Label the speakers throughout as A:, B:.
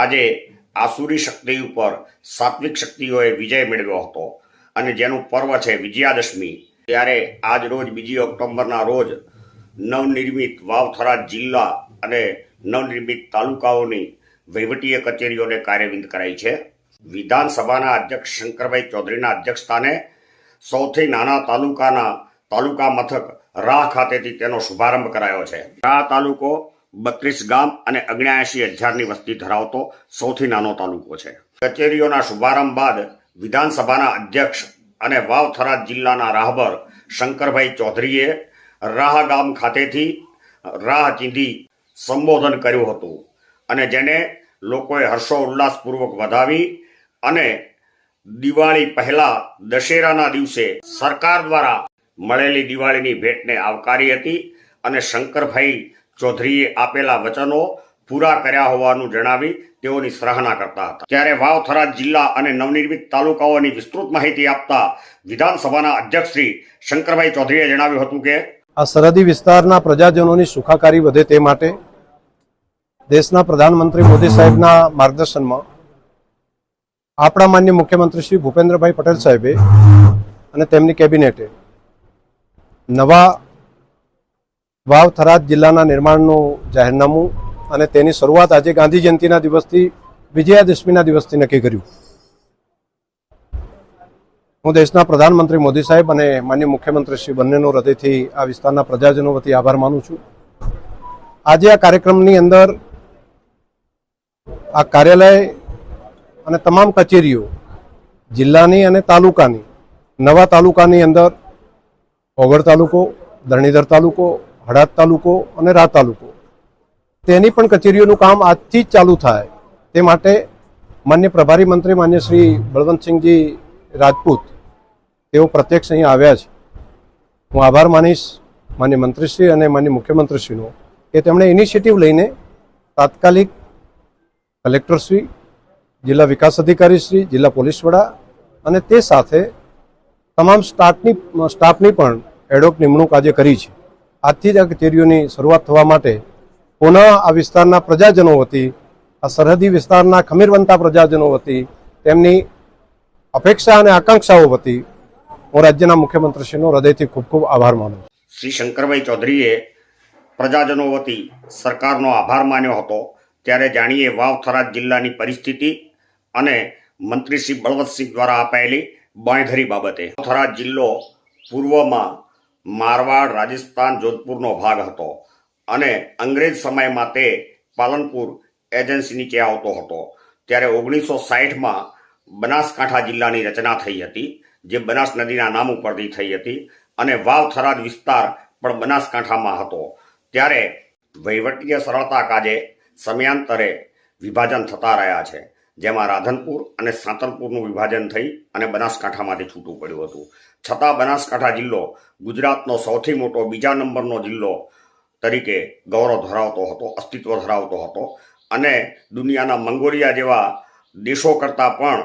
A: આજે આસુરી શક્તિ ઉપર સાત્વિક શક્તિઓએ વિજય મેળવ્યો હતો. અને જેનું પર્વ છે વિજયાદશમી. ત્યારે આજ રોજ બીજી ઓક્ટોબરના રોજ નવનિર્મિત વાવથરા જિલ્લા અને નવનિર્મિત તાલુકાઓની વહીવટીય કચેરીઓને કાર્યવિંદ કરાઈ છે. વિધાનસભાના અધ્યક્ષ શંકરભાઈ ચૌધરીના અધ્યક્ષસ્થાને સૌથી નાના તાલુકાના તાલુકા મથક રાહ ખાતેથી તેનો શુભારંભ કરાયો છે. રાહ તાલુકો બત્રીસ ગામ અને અગ્યાએંશી હજારની વસ્તી ધરાવતો સૌથી નાનો તાલુકો છે. કચેરીઓના શુભારંભ બાદ વિધાનસભાના અધ્યક્ષ અને વાવથરા જિલ્લાના રાહબર શંકરભાઈ ચૌધરીએ રાહ ગામ ખાતેથી રાહ ચીંધી સંબોધન કર્યું હતું અને જેને લોકોએ હર્ષો ઉલ્લાસપૂર્વક વધાવી અને દિવાળી પહેલા દશેરાના દિવસે સરકાર દ્વારા મળેલી દિવાળીની ભેટને આવકારી હતી અને શંકરભાઈ ચૌધરીએ આપેલા વચનો પૂરા કર્યા હોવાનું જણાવી તેઓની સરાહના કરતા હતા. ત્યારે વાવથરા જિલ્લા અને નવનિર્મિત તાલુકાઓની વિસ્તૃત માહિતી આપતા વિધાનસભાના અધ્યક્ષ શ્રી શંકરભાઈ ચૌધરીએ જણાવ્યું હતું કે,
B: આ સરહદી વિસ્તારના પ્રજાજનોની સુખાકારી વધે તે માટે દેશના પ્રધાનમંત્રી મોદી સાહેબના માર્ગદર્શનમાં આપણા માન્ય મુખ્યમંત્રી શ્રી ભૂપેન્દ્રભાઈ પટેલ સાહેબે અને તેમની કેબિનેટે નવા વાવ થરાદ જિલ્લાના નિર્માણનું જાહેરનામું અને તેની શરૂઆત આજે ગાંધી જયંતિના દિવસથી, વિજયાદશમીના દિવસથી નક્કી કર્યું. હું દેશના પ્રધાનમંત્રી મોદી સાહેબ અને માન્ય મુખ્યમંત્રી શ્રી બંનેનો હૃદયથી આ વિસ્તારના પ્રજાજનો વતી આભાર માનું છું. આજે આ કાર્યક્રમની અંદર આ કાર્યાલય અને તમામ કચેરીઓ, જિલ્લાની અને તાલુકાની, નવા તાલુકાની અંદર ઓગળ તાલુકો, ધરણીધર તાલુકો હડાદ તાલુકો અને રા તાલુકો. તેની પણ કચેરીઓનું કામ આજથી જ ચાલુ થાય. તે માટે માન્ય પ્રભારી મંત્રી માન્ય શ્રી બળવંતસિંહજી રાજપૂત તેઓ પ્રત્યક્ષ અહીંયા આવ્યા છે. હું આભાર માનીશ માન્ય મંત્રીશ્રી અને માન્ય મુખ્યમંત્રીશ્રીનો કે તેમણે ઇનિશિયેટિવ લઈને તાત્કાલિક કલેક્ટરશ્રી, જિલ્લા વિકાસ અધિકારીશ્રી, જિલ્લા પોલીસ વડા અને તે સાથે તમામ સ્ટાફની સ્ટાફની પણ એડોક નિમણૂક આજે કરી છે. આજથી જ આ કચેરીઓની શરૂઆત થવા માટે પુનઃ આ વિસ્તારના પ્રજાજનો વતી, આ સરહદી વિસ્તારના ખમીરવંતા પ્રજાજનો વતી, તેમની અપેક્ષા અને આકાંક્ષાઓ વતી હું રાજ્યના મુખ્યમંત્રીશ્રીનો હૃદયથી ખૂબ ખૂબ આભાર માનું
A: શ્રી શંકરભાઈ ચૌધરીએ પ્રજાજનો વતી સરકારનો આભાર માન્યો હતો. ત્યારે જાણીએ વાવ થરાદ જિલ્લાની પરિસ્થિતિ અને મંત્રી શ્રી બળવંતસિંહ દ્વારા અપાયેલી બાંયધરી બાબતે. થરાદ જિલ્લો પૂર્વમાં મારવાડ, રાજસ્થાન, જોધપુરનો ભાગ હતો અને અંગ્રેજ સમયમાં તે પાલનપુર એજન્સી નીચે આવતો હતો. ત્યારે ઓગણીસો સાહીઠમાં બનાસકાંઠા જિલ્લાની રચના થઈ હતી, જે બનાસ નદીના નામ ઉપરથી થઈ હતી અને વાવ થરાદ વિસ્તાર પણ બનાસકાંઠામાં હતો. ત્યારે વહીવટીય સરળતા કાજે સમયાંતરે વિભાજન થતા રહ્યા છે. જેમાં રાધનપુર અને સાંતરપુરનું વિભાજન થઈ અને બનાસકાંઠામાંથી છૂટું પડ્યું હતું. છતાં બનાસકાંઠા જિલ્લો ગુજરાતનો સૌથી મોટો બીજા નંબરનો જિલ્લો તરીકે ગૌરવ ધરાવતો હતો, અસ્તિત્વ ધરાવતો હતો અને દુનિયાના મંગોલિયા જેવા દેશો કરતાં પણ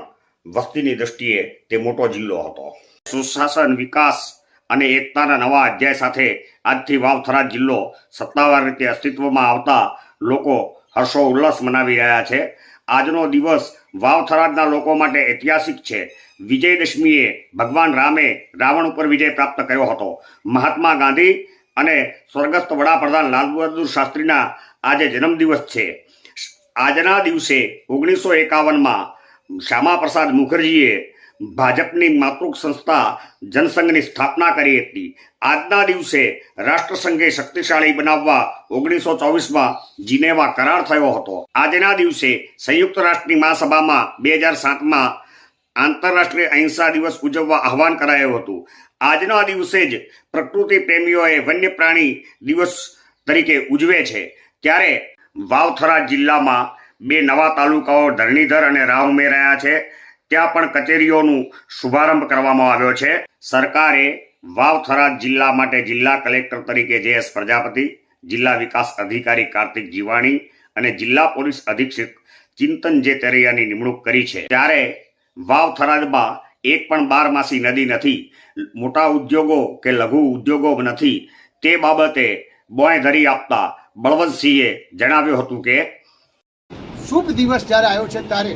A: વસ્તીની દ્રષ્ટિએ તે મોટો જિલ્લો હતો. સુશાસન, વિકાસ અને એકતાના નવા અધ્યાય સાથે આજથી વાવથરા જિલ્લો સત્તાવાર રીતે અસ્તિત્વમાં આવતા લોકો હર્ષો ઉલ્લાસ મનાવી રહ્યા છે. આજનો દિવસ વાવથરાજના લોકો માટે ઐતિહાસિક છે. વિજયદશમીએ ભગવાન રામે રાવણ ઉપર વિજય પ્રાપ્ત કર્યો હતો. મહાત્મા ગાંધી અને સ્વર્ગસ્થ વડાપ્રધાન લાલ બહાદુર શાસ્ત્રીના આજે જન્મદિવસ છે. આજના દિવસે ઓગણીસો એકાવનમાં શ્યામા પ્રસાદ મુખર્જીએ ભાજપની માતૃક સંસ્થા જનસંઘની સ્થાપના કરી હતી. આજના દિવસે રાષ્ટ્રસંઘે શક્તિશાળી બનાવવા ઓગણીસો ચોવીસમાં જીનેવા કરાર થયો હતો. આજના દિવસે સંયુક્ત રાષ્ટ્રની મહાસભામાં બે હજાર સાતમાં આંતરરાષ્ટ્રીય અહિંસા દિવસ ઉજવવા આહવાન કરાયું હતું. આજના દિવસે જ પ્રકૃતિ પ્રેમીઓએ વન્ય પ્રાણી દિવસ તરીકે ઉજવે છે. ત્યારે વાવથરા જિલ્લામાં બે નવા તાલુકાઓ ધરણીધર અને રાહ ઉમેરાયા છે. ત્યાં પણ કચેરીઓનું શુભારંભ કરવામાં આવ્યો છે. સરકારે વાવથરા જિલ્લા માટે જિલ્લા કલેક્ટર તરીકે જે એસ પ્રજાપતિ, જિલ્લા વિકાસ અધિકારી કાર્તિક જીવાણી અને જિલ્લા પોલીસ અધિક્ષક ચિંતન જે તેરૈયાની નિમણૂક કરી છે. ત્યારે વાવથરાજમાં એક પણ બારમાસી નદી નથી, મોટા ઉદ્યોગો કે લઘુ ઉદ્યોગો નથી. તે બાબતે બોય ધરી આપતા બળવંતસિંહે જણાવ્યું હતું કે
C: શુભ દિવસ જ્યારે આવ્યો છે ત્યારે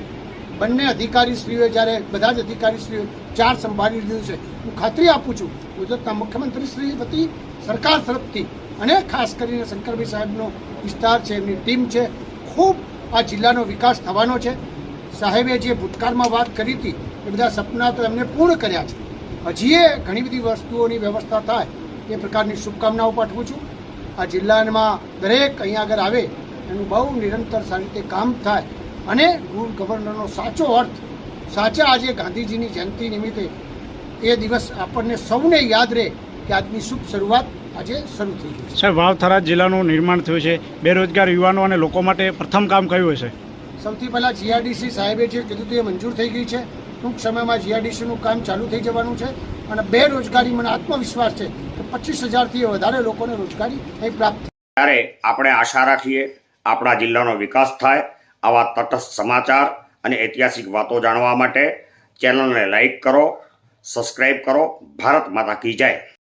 C: બંને અધિકારીશ્રીઓએ જ્યારે બધા જ અધિકારીશ્રીઓ ચાર સંભાળી લીધું છે, હું ખાતરી આપું છું ગુજરાતના મુખ્યમંત્રી શ્રી વતી સરકાર તરફથી અને ખાસ કરીને શંકરભાઈ સાહેબનો વિસ્તાર છે, એમની ટીમ છે, ખૂબ આ જિલ્લાનો વિકાસ થવાનો છે. સાહેબે જે ભૂતકાળમાં વાત કરી હતી, એ બધા સપના તો એમને પૂર્ણ કર્યા છે. હજી એ ઘણી બધી વસ્તુઓની વ્યવસ્થા થાય, એ પ્રકારની શુભકામનાઓ પાઠવું છું. આ જિલ્લામાં દરેક અહીંયા આગળ આવે, એનું બહુ નિરંતર સારી રીતે કામ થાય અને ગુડ ગવર્નરનો સાચો અર્થ સાચા આજે ગાંધીજીની જયંતિ નિમિત્તે એ દિવસ આપણને સૌને યાદ રહે કે આજની શુભ શરૂઆત આજે શરૂ થઈ ગઈ છે.
D: સાહેબ વાવથરા જિલ્લાનું નિર્માણ થયું છે. બેરોજગાર યુવાનો અને લોકો માટે પ્રથમ કામ કયું હશે?
C: સૌથી પહેલાં જીઆરડીસી સાહેબે જે કીધું એ મંજૂર થઈ ગઈ છે. ટૂંક સમયમાં જીઆરડીસીનું કામ ચાલુ થઈ જવાનું છે અને બેરોજગારી મને આત્મવિશ્વાસ છે કે પચીસ હજારથી વધારે લોકોને રોજગારી અહીં પ્રાપ્ત
A: ત્યારે આપણે આશા રાખીએ આપણા જિલ્લાનો વિકાસ થાય આવા તટસ્થ સમાચાર અને ઐતિહાસિક વાતો જાણવા માટે ચેનલને લાઈક કરો સબસ્ક્રાઈબ કરો. ભારત માતા કી જય.